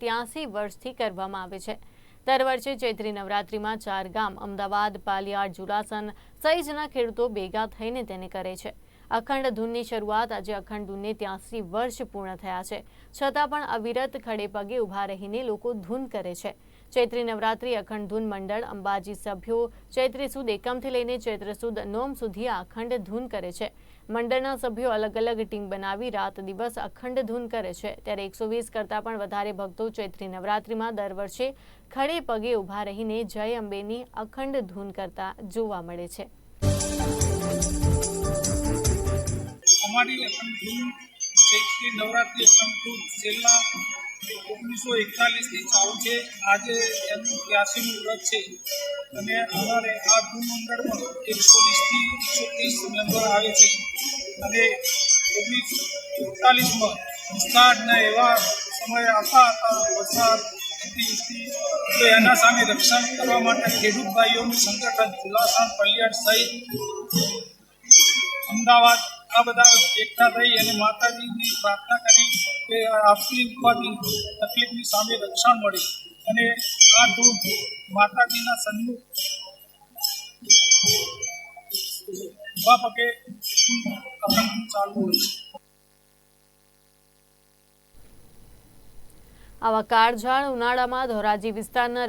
ત્યાસી વર્ષથી કરવામાં આવે છે. દર વર્ષે ચૈત્રી નવરાત્રિમાં ચાર ગામ, અમદાવાદ પાલિયાડ જુલાસન સહિતના ખેડૂતો ભેગા થઈને તેને કરે છે. અખંડ ધૂનની શરૂઆત આજે અખંડ ધૂનને ત્યાંસી વર્ષ પૂર્ણ થયા છે. છતાં પણ અવિરત ખડે પગે ઊભા રહીને લોકો ધૂન કરે છે. ચૈત્રી નવરાત્રિ અખંડ ધૂન મંડળ અંબાજી સભ્યો ચૈત્રી સુદ એકમથી લઈને ચૈત્ર સુદ નોમ સુધી આ અખંડ ધૂન કરે છે. મંડળના સભ્યો અલગ અલગ ટીમ બનાવી રાત દિવસ અખંડ ધૂન કરે છે. ત્યારે એકસો વીસ કરતાં પણ વધારે ભક્તો ચૈત્રી નવરાત્રિમાં દર વર્ષે ખડે પગે ઊભા રહીને જય અંબેની અખંડ ધૂન કરતા જોવા મળે છે. અમારી અખંડ ચૈત્રી નવરાત્રિ અખંડ છેલ્લા ઓગણીસો એકતાલીસથી ચાલુ છે. આજે એમનું ત્યાસીનું વ્રત છે. અને અમારે આ ધૂન એકસો વીસથી એકસો ત્રીસ મેમ્બર આવે છે. અને ઓગણીસો એકતાલીસમાં વિસ્તારના એવા સમય આવતા હતા વરસાદ તો એના સામે રક્ષણ કરવા માટે ખેડૂત ભાઈઓનું સંગઠન જુલાસણ પલિયાડ સહિત અમદાવાદ આ બધા એકઠા થઈ અને માતાજીની પ્રાર્થના કરી કે આપની ઉપાધિ તકલીફની સામે રક્ષણ મળે અને આ ધૂળ માતાજીના સન્મુખ પગે ચાલુ હોય આવા કાળઝાળ ઉનાળામાં ધોરાજી વિસ્તારના